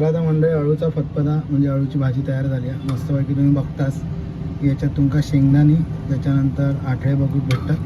चला तर मंडळी अळूचा फतफदा म्हणजे अळूची भाजी तयार झाली आहे. मस्तपैकी तुम्ही बघताच याच्यात तुमका शेंगदाणी त्याच्यानंतर आठळे बघूत भेटतात.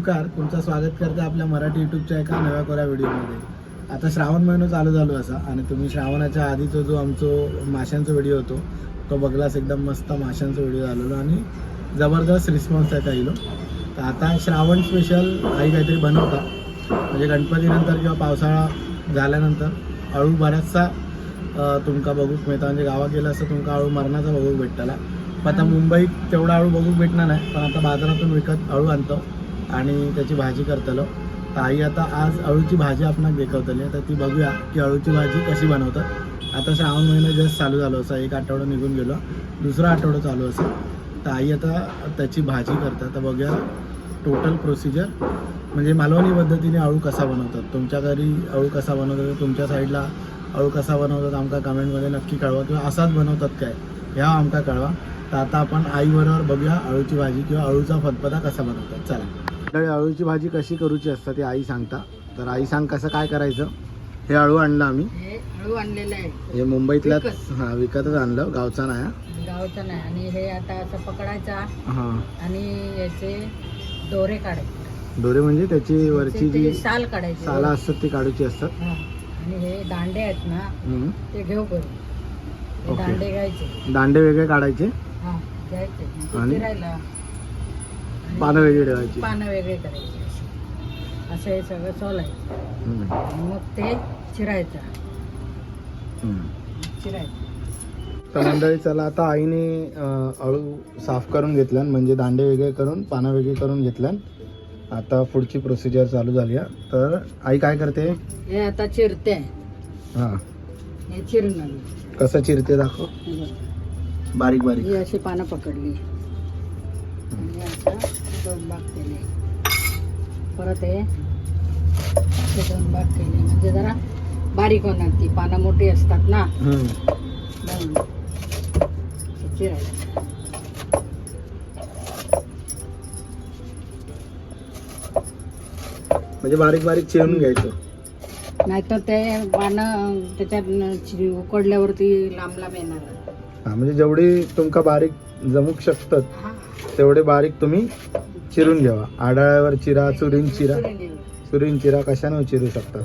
ओमकार तुमचं स्वागत करते आपल्या मराठी युट्यूबच्या एका नव्या कोऱ्या व्हिडिओमध्ये. आता श्रावण महिना चालू झालो असा आणि तुम्ही श्रावणाच्या आधीचा जो आमचो माशांचा व्हिडिओ होतो तो बघलास एकदम मस्त माशांचा व्हिडिओ झालेलो आणि जबरदस्त रिस्पॉन्स त्याचा येलो तर आता श्रावण स्पेशल आई काहीतरी बनवता. म्हणजे गणपतीनंतर किंवा पावसाळा झाल्यानंतर अळू अ, तुमका बघूक मिळता. म्हणजे गावात गेलं असं तुमका अळू मरणाचा बघूक भेटताला. पण आता मुंबईत तेवढा अळू बघूक भेटणार नाही. पण आता बाजारातून विकत अळू आणतो. आणि त्याची भाजी करतलो. तर आई आता आज अळूची भाजी आपणाक बेकवतली. तर ती बघूया की अळूची भाजी कशी बनवतात. आता श्रावण महिना जस्ट चालू झालो असा. एक आठवडा निघून गेलो. दुसरा आठवडा चालू असा. तर आई आता त्याची भाजी करतात. तर बघूया टोटल प्रोसिजर म्हणजे मालवणी पद्धतीने अळू कसा बनवतात. तुमच्या घरी अळू कसा बनवतात? तुमच्या साईडला अळू कसा बनवतात? आमका कमेंटमध्ये नक्की कळवा. किंवा असाच बनवतात काय? ह्या आमका कळवा. तर आता आपण आईबरोबर बघूया अळूची भाजी किंवा अळूचा फतफदा कसा बनवतात. चला. मंडळी, अळूची भाजी कशी करूची असतात ते आई सांगता. तर आई सांग कसं काय करायचं? हे अळू आणलं आम्ही. हे हळू आणलेलं आहे. हे मुंबईतल्याच विकत. हां विकतच आणलं गावचा नाही. गावचं नाही आणि हे आता असं पकडायचा हां. आणि याचे दोरे काढायचे. दोरे म्हणजे त्याची वरची त्याची जी साल काढायची. साला असतात ती काढूची असतात. हा. आणि हे दांडे आहेत ना हम्म. ते घेऊ करू ओके. दांडे घ्यायचे. दांडे वेगळे काढायचे. हा घ्यायचे. ते आणि? चिरायला आणि पानं वेगळी ठेवायची. पानं वेगळे करायचे. असे. हे सगळं सोलायचं. हम्म. आणि मग ते चिरायचं. हम्म. चिरायचं. तर मंडळी चला आता आईने अं, अळू साफ करून घेतल्यान म्हणजे दांडे वेगळे करून पानं वेगळी करून घेतल्यान आता पुढची प्रोसिजर चालू झाली तर आई काय करते? हे आता चिरते. हां. हे चिरून आली कसं चिरते दाखव. हे बघ. बारीक बारीक. ही अशी पानं पकडली. आणि आता दोन भाग केले. परत हे असे दोन भाग केले. म्हणजे जरा बारीक होणार ती. पानं मोठी असतात ना. म्हणून चिरायचं म्हणजे बारीक बारीक चिरून घ्यायचं. नाहीतर ते पानं त्याच्यात उकडल्यावरती लांब लांब येणार. म्हणजे जेवढी तुमका बारीक जमूक शकतात. तेवढे बारीक तुम्ही चिरून घ्यावा आडाळ्यावर चिरा चुरीन चिरा चिरून चिरा कशाने चिरू शकता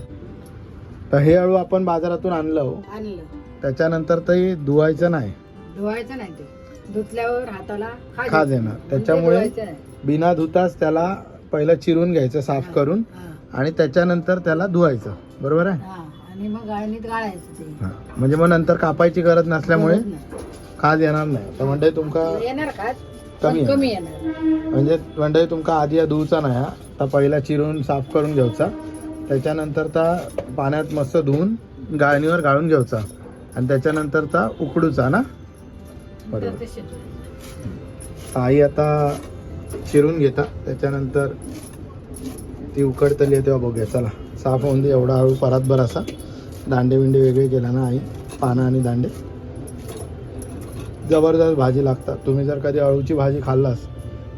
तर हे अळू आपण बाजारातून आणलं हो. आणलं त्याच्यानंतर ते धुवायचं नाही धुवायचं नाही ते धुतल्यावर हाताला खाज खाज येते. येणार म्हणजे त्याच्यामुळे धुवायचं नाही. बिना धुताच त्याला पहिलं चिरून घ्यायचं साफ करून हा. आणि त्याच्यानंतर त्याला धुवायचं बरोबर आहे हा. आणि मग गाळणीत गाळायचं ते हा. म्हणजे मग नंतर कापायची गरज नसल्यामुळे गरज नाही. खाज येणार नाही तर म्हणजे तुमका येणार का कमी येणार. म्हणजे म्हणजे तुमका आधी या धुवचा नाही हा? तर पहिला चिरून साफ करून घ्यायचा. त्याच्यानंतर त्या पाण्यात मस्त धुवून गाळणीवर गाळून घ्यायचा. आणि त्याच्यानंतर त्या उकडूचा ना? बरोबर. ते. आई आता चिरून घेता. त्याच्यानंतर ती उकडतली आहे तेव्हा बघूया. चला साफ होऊन दे. एवढा हळू परातभर असा. दांडे बिंडे वेगळे केला ना आई? पानं आणि दांडे. जबरदस्त भाजी लागतात. तुम्ही जर कधी अळूची भाजी खाल्लास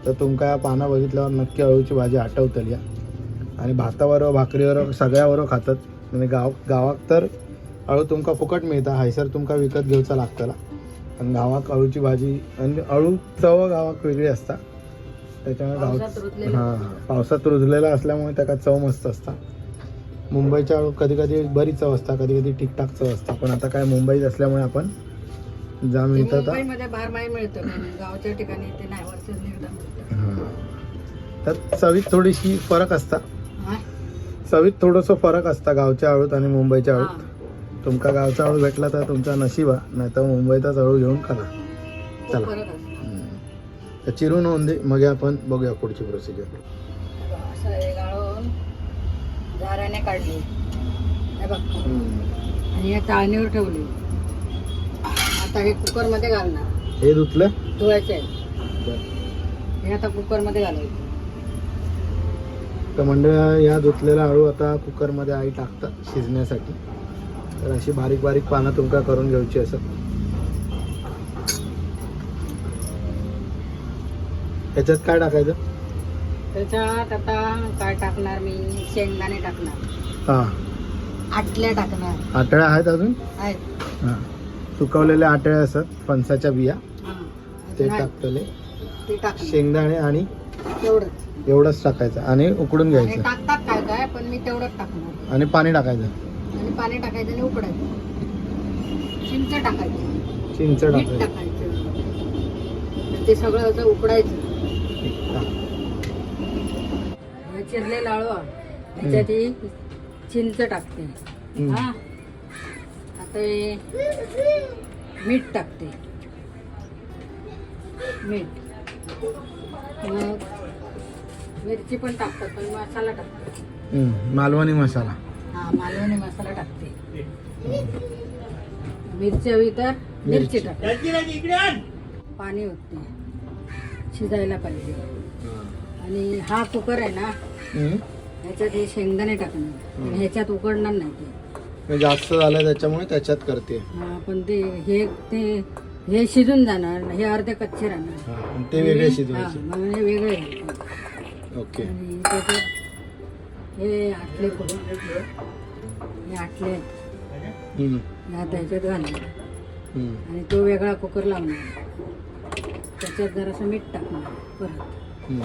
तर तुमका या पानं बघितल्यावर नक्की अळूची भाजी आठवतली या. आणि भातावर भाकरीवर सगळ्यावर खातात. म्हणजे गाव गावात तर अळू तुमका फुकट मिळता हायसर तुमका विकत घेऊचा लागतला. पण गावात अळूची भाजी आणि अळू चव गावात वेगळी असता. त्याच्यामुळे गाव. हां पावसात रुजलेला असल्यामुळे त्याका चव मस्त असता. मुंबईच्या अळू कधी कधी बरी चव असता कधी कधी ठीकठाक चव असता. पण आता काय मुंबईत असल्यामुळे आपण जा ते मिळतं तर मुंबईमध्ये बारमाही मिळतं पण गावच्या ठिकाणी ते नाही वर्षात एकदा मिळतं. तर चवीत थोडीशी फरक असता? चवीत थोडंसं फरक असता गावच्या अळूत आणि मुंबईच्या. अळूत तुमका गावचा अळू भेटला तर तुमचा नशीब नाही तर मुंबईचाच अळू घेऊन खाला. चला. तर चिरून होऊन दे मग आपण बघूया पुढची प्रोसिजर गाळून काढली. आणि या चाळणीवर ठेवली. आता हे कुकरमध्ये घालणार. हे धुतलं? धुवायचे आहे. हे आता कुकरमध्ये घालायचं. तर मंडळ या धुतलेला अळू आता कुकरमध्ये आई टाकतात शिजण्यासाठी. तर अशी बारीक बारीक पानं तुमका करून घ्यायची असं. त्याच्यात काय टाकायचं? त्याच्यात आता काय टाकणार मी? शेंगदाणे टाकणार. हा. आटल्या टाकणार. आटळ्या आहेत अजून? आहेत. हा. सुकवलेल्या आटळ्या असतात फणसाच्या बिया. ते. टाकतले. ते शेंगदाणे आणि तेवढंच एवढंच टाकायचं आणि उकडून घ्यायचं. टाकतात काय काय पण मी तेवढंच टाकणार. आणि पाणी टाकायचं. आणि पाणी टाकायचं आणि उकडायचं. चिंच टाकायची. चिंच मीठ टाकायचं. टाकायचं. ते सगळं असं उकडायचं. हे चिरलेला आळू त्याच्यात ही चिंच टाकते. हम्म. हा. हे मीठ टाकते मीठ. मग मिरची पण टाकतात पण मसाला टाकते मालवणी मसाला. हा मालवणी मसाला टाकते मिरची हवी तर मिरची टाकते पाणी होते शिजायला पाहिजे. आणि हा कुकर आहे ना. ह्याच्यात हे शेंगदाणे टाकणार. ह्याच्यात उकडणार नाही ते. म्हणजे जास्त झालं त्याच्यामुळे त्याच्यात करते. हा, पण ते हे ते हे शिजून जाणार हे अर्धे कच्चे राहणार. हा, आणि ते वेगळे आणि- शिजवायचे. हा, म्हणून हे वेगळे घालायचे. ओके. आणि त्याच्यात हे आटले करून हे आटले. हम्म, हे आता ह्याच्यात घालणार. हम्म. आणि तो वेगळा कुकर लावणार. त्याच्यात जरासं मीठ टाकणार परत. हम्म.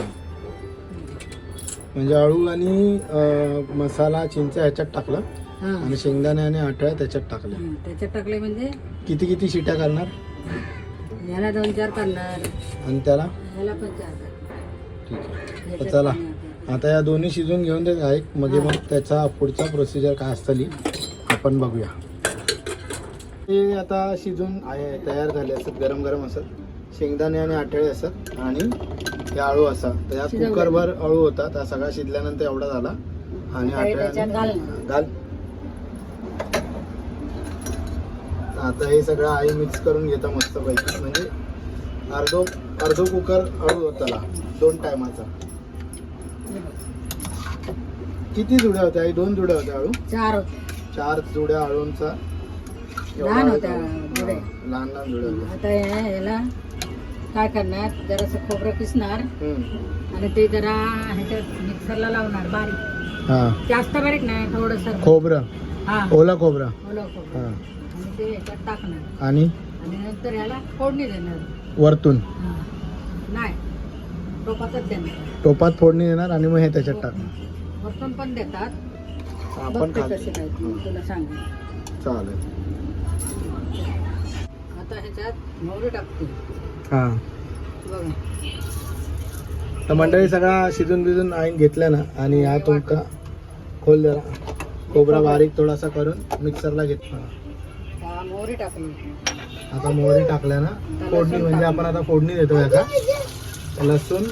म्हणजे अळू आणि अं, मसाला चिंच ह्याच्यात टाकलं? आणि शेंगदाणे आणि आठळ्या त्याच्यात टाकल्या. त्याच्यात टाकले म्हणजे? किती किती शिट्या करणार ह्याला दोन चार करणार. आणि त्याला? ह्याला पण चार. ठीक आहे. तर चला. आता. या दोन्ही शिजून घेऊन देत आहे मग मग त्याचा पुढचा प्रोसिजर काय असतली आपण बघूया. ते आता शिजून आहे तयार झाले असतात गरम गरम असत. शेंगदाणे आणि आठळे असत. आणि हे आळू असा तर या. कुकरभर अळू होता त्या सगळा शिजल्यानंतर एवढा झाला. आणि आता त्याच्यात आठळे घालणार. घाल. आता हे सगळं आई मिक्स करून घेता मस्त पैकी म्हणजे अर्धो अर्धो कुकर अळू होताला दोन टायमाचा. किती जुड्या होत्या आई? दोन जुड्या होत्या अळू चार होते चार जुड्या अळूंचा एवढा लहान होत्या? जुड्या. हा, लहान लहान जुड्या होत्या. आता हे- काय करणार? जरासं खोबरं हम्म. आणि ते जरा ह्याच्यात मिक्सरला लावणार बारीक. हा. जास्त बारीक नाही थोडस. खोबरं. हा. ओला खोबरं. ओलं खोबरं. हा. आणि ते ह्याच्यात टाकणार. आणि? आणि नंतर ह्याला फोडणी देणार. वरतून? हा. नाही. टोपातच देणार. टोपात फोडणी देणार आणि मग हे त्याच्यात टाकणार. वरतून पण देतात. आपण बघते खातो कसे काय ते, तुला सांगेन. चालेल. आता ह्याच्यात मोहरी टाकते. हा. बघा. तर मंडळी सगळा शिजून बिजून आईन घेतल्या ना आणि हा तुमका खोल जरा खोबरा बारीक थोडासा करून मिक्सरला घेतला. हा, मोहरी टाकली आता मोहरी टाकल्या ना? फोडणी म्हणजे आपण आता फोडणी देतो याचा लसूण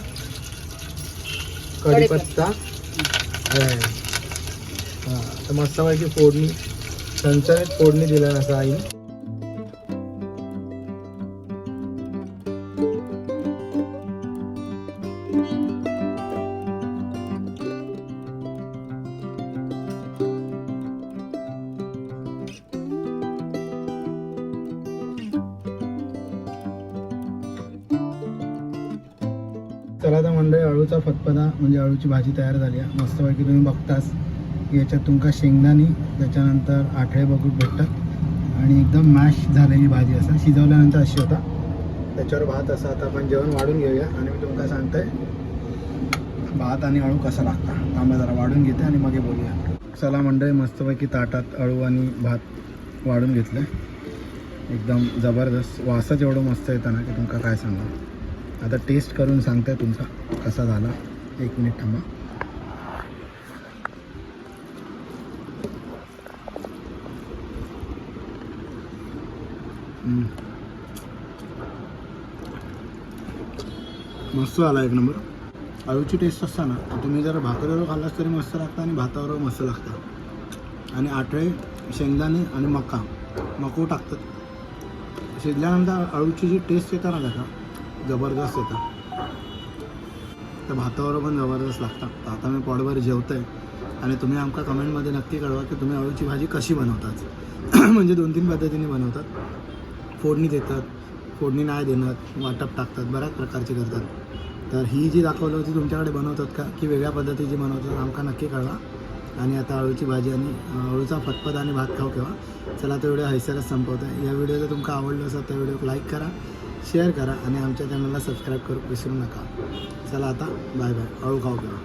कढीपत्ता आहे. तर मस्तपैकी फोडणी चणचणीत फोडणी दिल्या ना आई आता मंडळी अळूचा फतफदा म्हणजे अळूची भाजी तयार झाली आहे. मस्तपैकी तुम्ही बघताच. याच्यात तुमका शेंगदाणी त्याच्यानंतर आठळे बघून भेटतात. आणि एकदम मॅश झालेली भाजी असं. शिजवल्यानंतर अशी होता. त्याच्यावर भात असा आता आपण जेवण वाढून घेऊया. आणि मी तुमका सांगतोय भात आणि अळू कसा लागता. थांबा जरा वाढून घेते आणि मग बोलूया. चला मंडळी मस्तपैकी ताटात अळू आणि भात वाढून घेतलं. एकदम जबरदस्त. वासच एवढं मस्त येतं ना की तुमका काय सांगा? आता टेस्ट करून सांगताय तुमचा कसा झाला. एक मिनिट थांबा. मस्त आला एक नंबर अळूची टेस्ट असता ना तर तुम्ही जर भाकरीवर खाल्लास तरी मस्त लागतं आणि भातावर मस्त लागतं. आणि आठळे शेंगदाणे आणि मका मको टाकतात. शिजल्यानंतर अळूची जी टेस्ट येतात ना त्याचा जबरदस्त येतं त्या भातावर पण जबरदस्त लागतात. तर आता मी पोटभर आहे आणि तुम्ही आमका कमेंटमध्ये नक्की कळवा की तुम्ही अळूची भाजी कशी बनवतात. म्हणजे दोन तीन पद्धतीने बनवतात. फोडणी देतात. फोडणी नाही देणार. वाटप टाकतात. बऱ्याच प्रकारचे करतात. तर ही जी दाखवलं होती तुमच्याकडे बनवतात का? की वेगळ्या पद्धतीची बनवतात. आमका नक्की कळवा. आणि आता अळूची भाजी आणि अळूचा फतफद आणि भात खाऊ केव्हा? चला तो व्हिडिओ हैसरच संपवतो या व्हिडिओ जर तुमका आवडलं असेल तर व्हिडिओ लाईक करा. शेअर करा आणि आमच्या चॅनलला सबस्क्राईब करू विसरू नका. चला आता बाय बाय अळू खाऊ करा